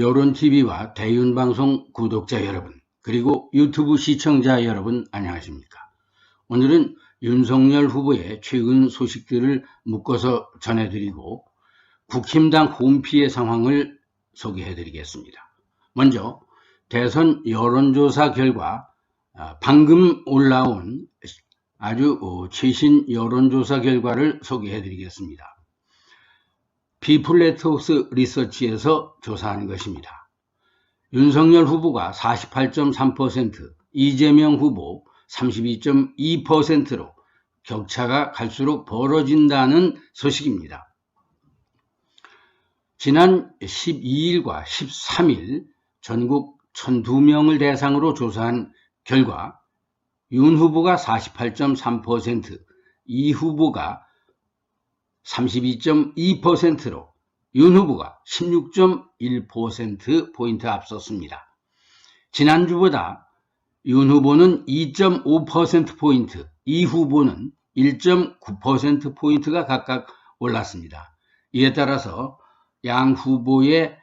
여론TV와 대윤방송 구독자 여러분, 그리고 유튜브 시청자 여러분 안녕하십니까. 오늘은 윤석열 후보의 최근 소식들을 묶어서 전해드리고 국힘당 홈피해 상황을 소개해드리겠습니다. 먼저 대선 여론조사 결과 아, 방금 올라온 아주 어, 최신 여론조사 결과를 소개해드리겠습니다. 비플레트웍스 리서치에서 조사한 것입니다. 윤석열 후보가 48.3%, 이재명 후보 32.2%로 격차가 갈수록 벌어진다는 소식입니다. 지난 12일과 13일 전국 1002명을 대상으로 조사한 결과 윤 후보가 48.3%, 이 후보가 32.2%로 윤 후보가 16.1%포인트 앞섰습니다. 지난주보다 윤 후보는 2.5%포인트, 이 후보는 1.9%포인트가 각각 올랐습니다. 이에 따라서 양 후보의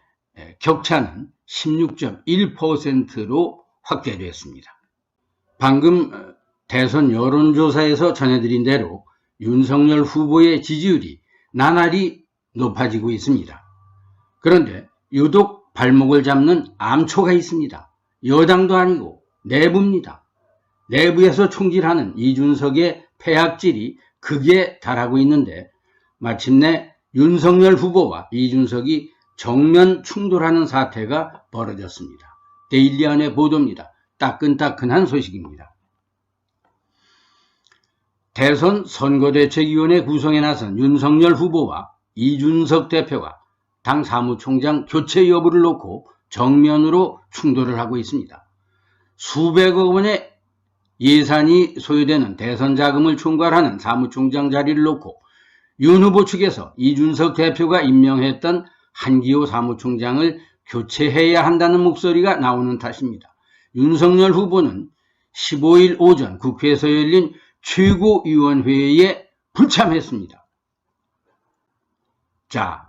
격차는 16.1%로 확대됐습니다. 방금 어, 대선 여론조사에서 전해드린 대로 윤석열 후보의 지지율이 나날이 높아지고 있습니다. 그런데 유독 발목을 잡는 암초가 있습니다. 여당도 아니고 내부입니다. 내부에서 총질하는 이준석의 폐악질이 극에 달하고 있는데 마침내 윤석열 후보와 이준석이 정면 충돌하는 사태가 벌어졌습니다. 데일리안의 보도입니다. 따끈따끈한 소식입니다. 대선 선거대책위원회 구성에 나선 윤석열 후보와 이준석 대표가 당 사무총장 교체 여부를 놓고 정면으로 충돌을 하고 있습니다. 수백억 원의 예산이 소요되는 대선 자금을 총괄하는 사무총장 자리를 놓고 윤 후보 측에서 이준석 대표가 임명했던 한기호 사무총장을 교체해야 한다는 목소리가 나오는 탓입니다. 윤석열 후보는 15일 오전 국회에서 열린 최고위원회에 불참했습니다. 자,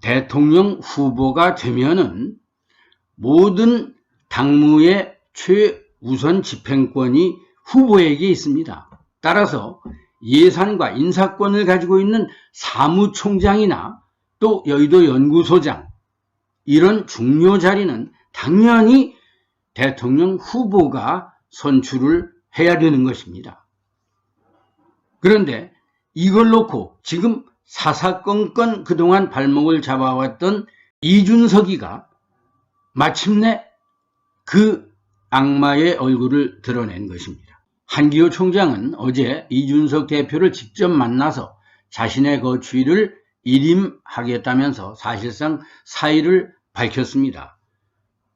대통령 후보가 되면은 모든 당무의 최우선 집행권이 후보에게 있습니다. 따라서 예산과 인사권을 가지고 있는 사무총장이나 또 여의도 연구소장 이런 중요 자리는 당연히 대통령 후보가 선출을 해야 되는 것입니다. 그런데 이걸 놓고 지금 사사건건 그동안 발목을 잡아왔던 이준석이가 마침내 그 악마의 얼굴을 드러낸 것입니다. 한기호 총장은 어제 이준석 대표를 직접 만나서 자신의 거취를 일임하겠다면서 사실상 사의를 밝혔습니다.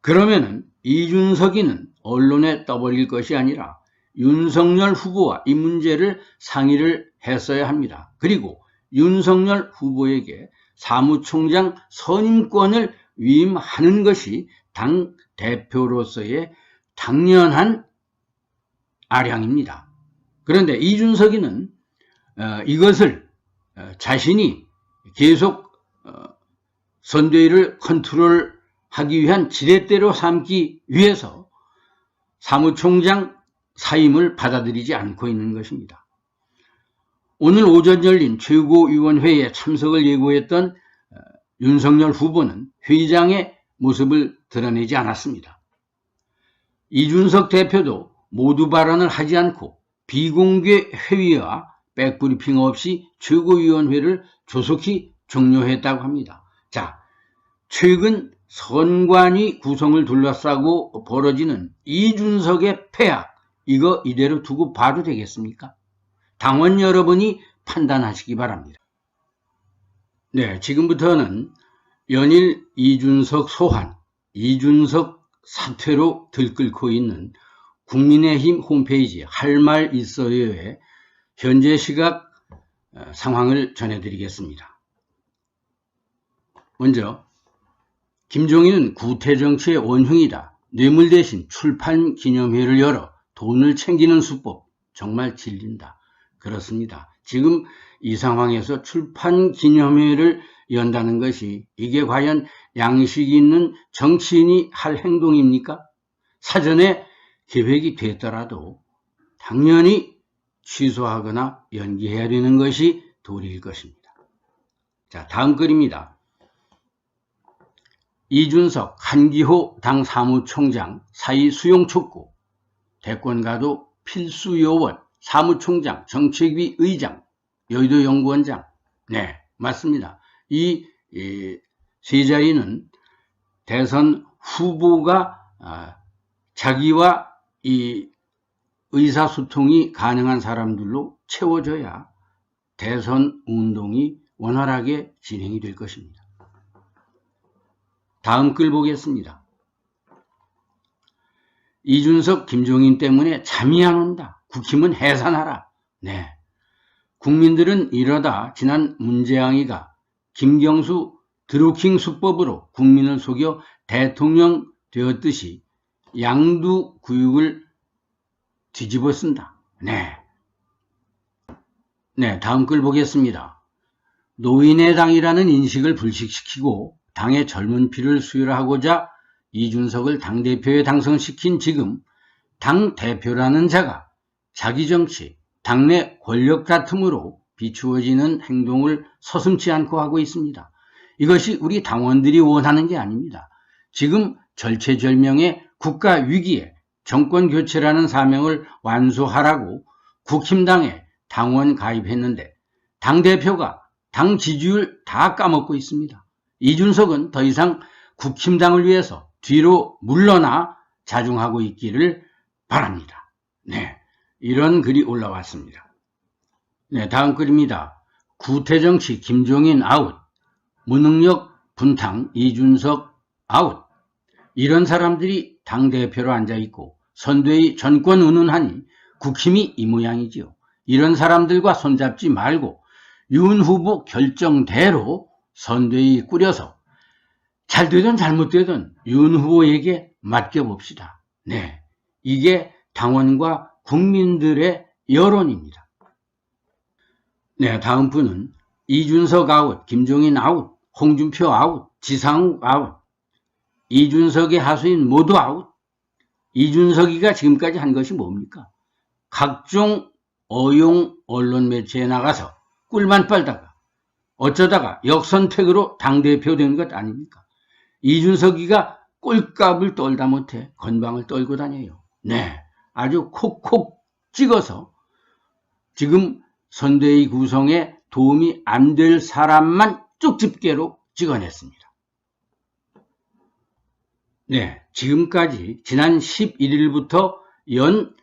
그러면은 이준석이는 언론에 떠버릴 것이 아니라 윤석열 후보와 이 문제를 상의를 했어야 합니다. 그리고 윤석열 후보에게 사무총장 선임권을 위임하는 것이 당 대표로서의 당연한 아량입니다. 그런데 이준석이는 어, 이것을 어, 자신이 계속 어, 선대위를 컨트롤하기 위한 지렛대로 삼기 위해서 사무총장 사임을 받아들이지 않고 있는 것입니다. 오늘 오전 열린 최고위원회에 참석을 예고했던 어, 윤석열 후보는 회의장의 모습을 드러내지 않았습니다. 이준석 대표도 모두 발언을 하지 않고 비공개 회의와 백브리핑 없이 최고위원회를 조속히 종료했다고 합니다. 자, 최근 선관위 구성을 둘러싸고 벌어지는 이준석의 폐악, 이거 이대로 두고 봐도 되겠습니까? 당원 여러분이 판단하시기 바랍니다. 네, 지금부터는 연일 이준석 소환, 이준석 사퇴로 들끓고 있는 국민의힘 홈페이지 할 말 있어요의 현재 시각 어, 상황을 전해드리겠습니다. 먼저 김종인은 구태정치의 원흉이다. 뇌물 대신 출판 기념회를 열어 돈을 챙기는 수법 정말 질린다. 그렇습니다. 지금 이 상황에서 출판 기념회를 연다는 것이 이게 과연 양식 있는 정치인이 할 행동입니까? 사전에 계획이 됐더라도 당연히 취소하거나 연기해야 되는 것이 도리일 것입니다. 자, 다음 글입니다. 이준석, 한기호 당 사무총장 사이 수용 촉구, 대권가도 필수 요원, 사무총장, 정책위 의장, 여의도 연구원장. 네, 맞습니다. 이 세 자리는 대선 후보가 아, 자기와 이 의사소통이 가능한 사람들로 채워져야 대선 운동이 원활하게 진행이 될 것입니다. 다음 글 보겠습니다. 이준석, 김종인 때문에 잠이 안 온다. 국힘은 해산하라. 네. 국민들은 이러다 지난 문재양이가 김경수 드루킹 수법으로 국민을 속여 대통령 되었듯이 양두 구육을 뒤집어 쓴다. 네. 네, 다음 글 보겠습니다. 노인의 당이라는 인식을 불식시키고 당의 젊은 피를 수혈하고자 이준석을 당대표에 당선시킨 지금 당대표라는 자가 자기 정치, 당내 권력 다툼으로 비추어지는 행동을 서슴지 않고 하고 있습니다. 이것이 우리 당원들이 원하는 게 아닙니다. 지금 절체절명의 국가 위기에 정권 교체라는 사명을 완수하라고 국힘당에 당원 가입했는데 당대표가 당 지지율 다 까먹고 있습니다. 이준석은 더 이상 국힘당을 위해서 뒤로 물러나 자중하고 있기를 바랍니다. 네. 이런 글이 올라왔습니다. 네, 다음 글입니다. 구태정치 김종인 아웃, 무능력 분탕 이준석 아웃. 이런 사람들이 당대표로 앉아있고 선대의 전권 운운하니 국힘이 이 모양이지요. 이런 사람들과 손잡지 말고 윤 후보 결정대로 선대위 꾸려서 잘 되든 잘못되든 윤 후보에게 맡겨봅시다. 네. 이게 당원과 국민들의 여론입니다. 네, 다음 분은 이준석 아웃, 김종인 아웃, 홍준표 아웃, 지상욱 아웃, 이준석의 하수인 모두 아웃. 이준석이가 지금까지 한 것이 뭡니까? 각종 어용 언론 매체에 나가서 꿀만 빨다가 어쩌다가 역선택으로 당대표 된 것 아닙니까? 이준석이가 꼴값을 떨다 못해 건방을 떨고 다녀요. 네. 아주 콕콕 찍어서 지금 선대위 구성에 도움이 안 될 사람만 쪽집게로 찍어냈습니다. 네, 지금까지 지난 11일부터 연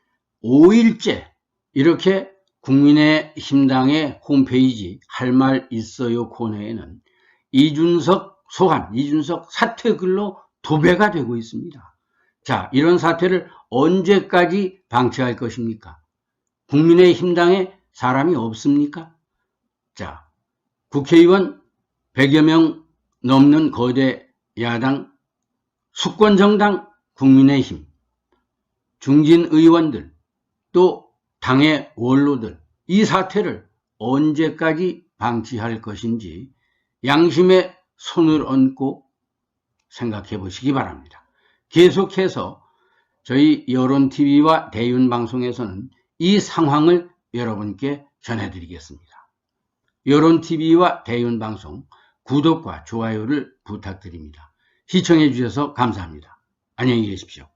5일째 이렇게 국민의힘당의 홈페이지 할 말 있어요 코너에는 이준석 소환, 이준석 사퇴 글로 도배가 되고 있습니다. 자, 이런 사태를 언제까지 방치할 것입니까? 국민의 힘당에 사람이 없습니까? 자, 국회의원 100여 명 넘는 거대 야당 수권정당 국민의힘 중진 의원들 또 당의 원로들 이 사태를 언제까지 방치할 것인지 양심의 손을 얹고 생각해 보시기 바랍니다. 계속해서 저희 여론TV와 대윤방송에서는 이 상황을 여러분께 전해드리겠습니다. 여론TV와 대윤방송 구독과 좋아요를 부탁드립니다. 시청해 주셔서 감사합니다. 안녕히 계십시오.